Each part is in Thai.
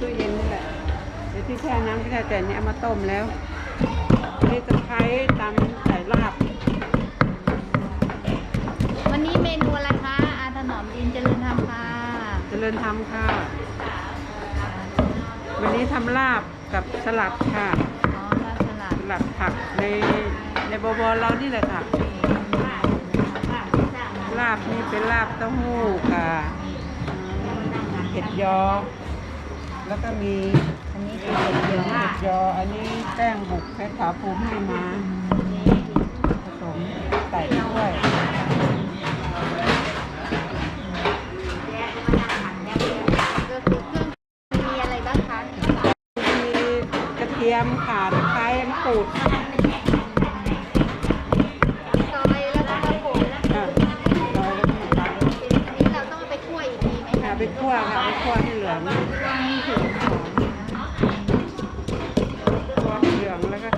ตู้เย็นนี่แหละเดี๋ยวที่แช่น้ำก็ได้แต่อันนี้เอามาต้มแล้วนี่ตะไคร้ตำใส่ลาบวันนี้เมนูอะไรคะอาถนอมดินเจริญธรรมค่ะเจริญทำค่ะ วันนี้ทำลาบกับสลัดค่ะ อ๋อลาบสลัดสลัดผักในในบวรเรานี่แหละค่ะ ลาบนี่เป็นลาบเต้าหู้กับเห็ดยอ แล้วก็มีอันนี้คือเห็ดเยอะเห็ดยอ อันนี้แป้งบุกเพชรขาภูมิให้มาผสมใส่ด้วยก็คือเครื่องมีอะไรบ้างคะมีกระเทียมข่าตะไคร้มะกรูดซอยแล้วก็มะกรูด ค่ะซอยแล้วก็มาตำ อันนี้เราต้องเอาไปคั่วอีกที ไปคั่วค่ะไปคั่วให้เหลืองให้ถึงหอมคั่วให้เหลืองแล้วก็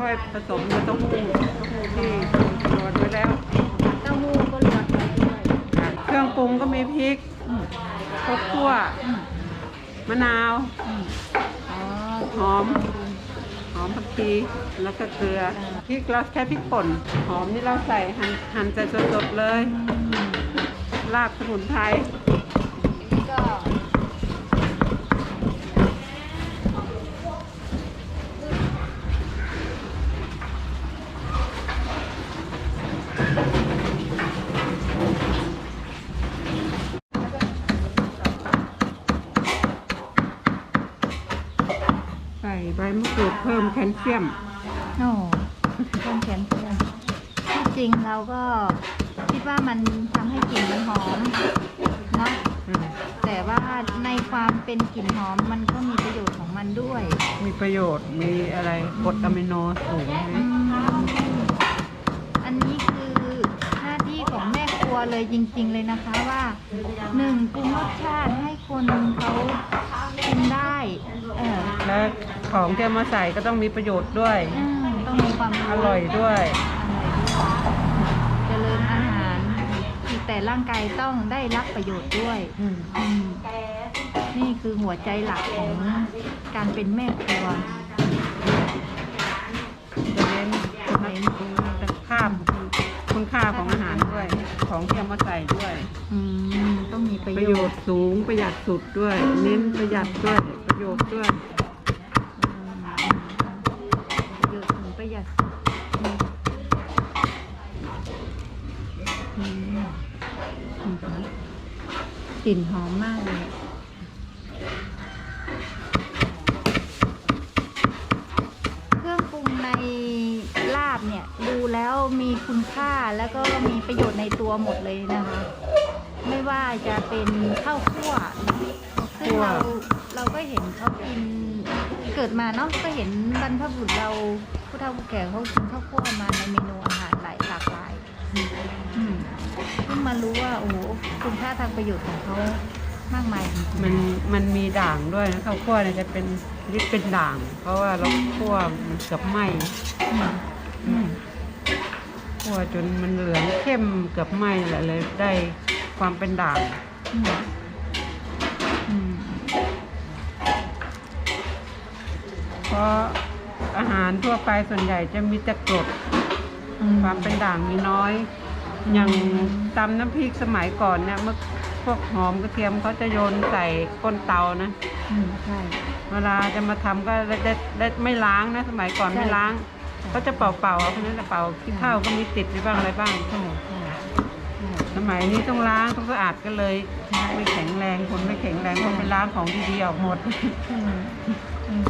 ค่อยผสมกับเต้าหู้เต้าหู้ที่โรยไว้แล้วเต้าหู้ก็รวนไปด้วยค่ะเครื่องปรุงก็มีพริกข้าวคั่วมะนาวหอมหอมผักชีแล้วก็เกลือพริกเราแค่พริกป่น หอมนี่เราใส่หั่นหั่นใส่สดๆเลยรากสมุนไพร ใส่ใบมะกรูดเพิ่มแคลเซียม โอ้ต้นแขนเพื่อนที่จริงเราก็คิดว่ามันทำให้กลิ่นมันหอมเนาะแต่ว่าในความเป็นกลิ่นหอมมันก็มีประโยชน์ของมันด้วยมีประโยชน์มีอะไรกรดอะมิโนสูงอืนะมอันนี้คือหน้าที่ของแม่ครัวเลยจริง ๆ เลยนะคะว่าหนึ่งปรุงรสชาติให้คนเขา กินได้เออและของที่เอามาใส่ก็ต้องมีประโยชน์ด้วย อืมต้องมีความอร่อยด้วย เจริญอาหารแต่ร่างกายต้องได้รับประโยชน์ด้วยอืมอืมนี่คือหัวใจหลักของการเป็นแม่ครัวจะเน้นจะเน้นคุณค่าคุณค่าของอาหารด้วย ของที่เอามาใส่ด้วยอืมต้องมี ประโยชน์สูงประหยัดสุดด้วย เน้นประหยัดด้วยประโยชน์ด้วยประโยชน์ถึงประหยัดอืมอืมอืมกลิ่นหอมมากเลยเครื่องปรุงในลาบเนี่ยดูแล้วมีคุณค่าแล้วก็มีประโยชน์ในตัวหมดเลยนะคะ ไม่ว่าจะเป็นข้าวคั่วซึ่งเราเราก็เห็นเขากินเกิดมาเนาะก็เห็นบรรพบุรุษเราผู้เฒ่าผู้แก่เขากินข้าวคั่วมาในเมนูอาหารหลายหลากหลายเพิ่งมารู้ว่าโอ้คุณค่าทางประโยชน์ของเขามากมายมันมันมีด่างด้วยนะข้าวคั่วเนี่ยจะเป็นลิปเป็นด่าง เพราะว่าเราคั่วมันเกือบไหม้คั่วจนมันเหลืองเข้มเกือบไหม้แหละเลยได้ ความเป็นด่างอืมอืมเพราะอาหารทั่วไปส่วนใหญ่จะมีแต่กรดอืมความเป็นด่างมีน้อย อย่างตำน้ำพริกสมัยก่อนเนี่ยเมื่อพวกหอมกระเทียมเขาจะโยนใส่ก้นเตานะอืมใช่เวลาจะมาทำก็ได้ได้ได้ไม่ล้างนะ สมัยก่อนใช่ไม่ล้างเขาจะเป่าเป่าๆเอาแค่นั้นแต่เป่าขี้เถ้าก็มีติดไปบ้างอะไรบ้างใช่ใช่ใช่ สมัยนี้ต้องล้างต้องสะอาดก็เลย ไม่แข็งแรงคนไม่แข็งแรงเพราะไปล้างของดีๆออกหมดอืมอืม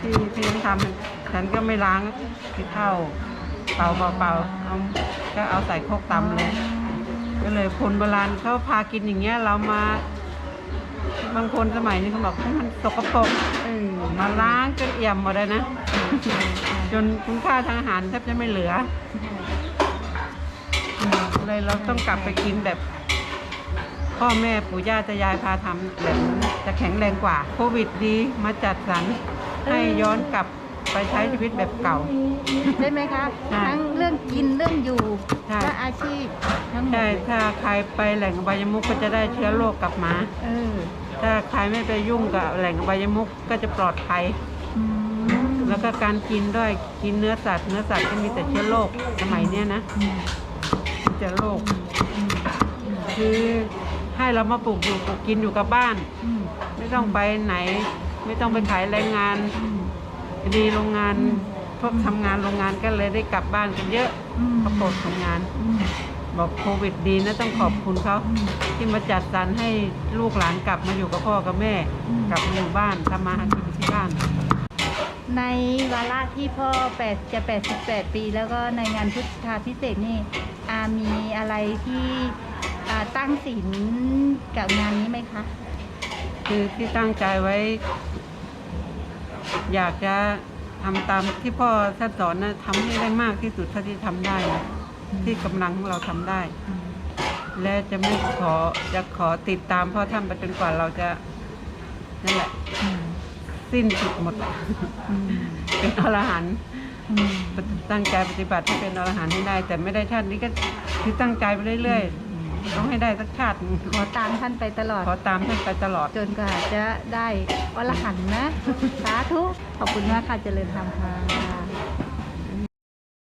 ที่ที่ทำฉันก็ไม่ล้างขี้เถ้าเป่าเป่าเป่าเอาก็เอาใส่โคกตำเลย ก็เลยคนโบราณเขาพากินอย่างเงี้ยเรามาบางคนสมัยนี้เขาบอกว่ามันสกปรกเออมาล้างจนเอี่ยมหมดเลยนะ จนคุณค่าทางอาหารแทบจะไม่เหลือ เลยเราต้องกลับไปกินแบบ พ่อแม่ปู่ย่าตายายพาทำแบบนั้นจะแข็งแรงกว่า โควิดดีมาจัดสรรให้ย้อนกลับไปใช้ชีวิตแบบเก่า ใช่ไหมคะ ใช่ทั้งเรื่องกินเรื่องอยู่ใช่ และอาชีพทั้งหมดใช่ถ้าใครไปแหล่งอบายมุกก็จะได้เชื้อโรคกลับมา เออถ้าใครไม่ไปยุ่งกับแหล่งอบายมุกก็จะปลอดภัย อืมแล้วก็การกินด้วยกินเนื้อสัตว์เนื้อสัตว์ก็มีแต่เชื้อโรคสมัยเนี้ยนะ อืมมีแต่โรคอืมคือให้เรามาปลูกอยู่ปลูกกินอยู่กับบ้านอืมไม่ต้องไปไหน ไม่ต้องไปขายแรงงานอืมดีโรงงานพวกทำงานโรงงานก็เลยได้กลับบ้านกันเยอะอืมเขาโปรดทำงานอืมบอกโควิดดีนะต้องขอบคุณเขาอืมที่มาจัดสรรให้ลูกหลานกลับมาอยู่กับพ่อกับแม่อืมกลับมาอยู่บ้านทำมาหากินที่บ้าน ในวาระที่พ่อแปดจะ 88 ปี แล้วก็ในงานพุทธาพิเศษกนี่อา มีอะไรที่อ่าตั้งศีลกับงานนี้ไหมคะ คือที่ตั้งใจไว้ อยากจะทำตามที่พ่อท่านสอนนะทำให้ได้มากที่สุดเท่าที่ทำได้นะที่กำลังของเราทำได้ และจะไม่ขอจะขอติดตามพ่อท่านไปจนกว่าเราจะนั่นแหละอืมสิ้นสุดหมดอืมเป็นอรหันต์อืม ตั้งใจปฏิบัติให้เป็นอรหันต์ให้ได้ แต่ไม่ได้ชาตินี้ก็คือตั้งใจไปเรื่อยๆต้องให้ได้สักชาติหนึ่งขอตามท่านไปตลอดขอตามท่านไปตลอด จนกว่าจะได้อรหันต์นะสาธุขอบคุณมากค่ะเจริญธรรมค่ะ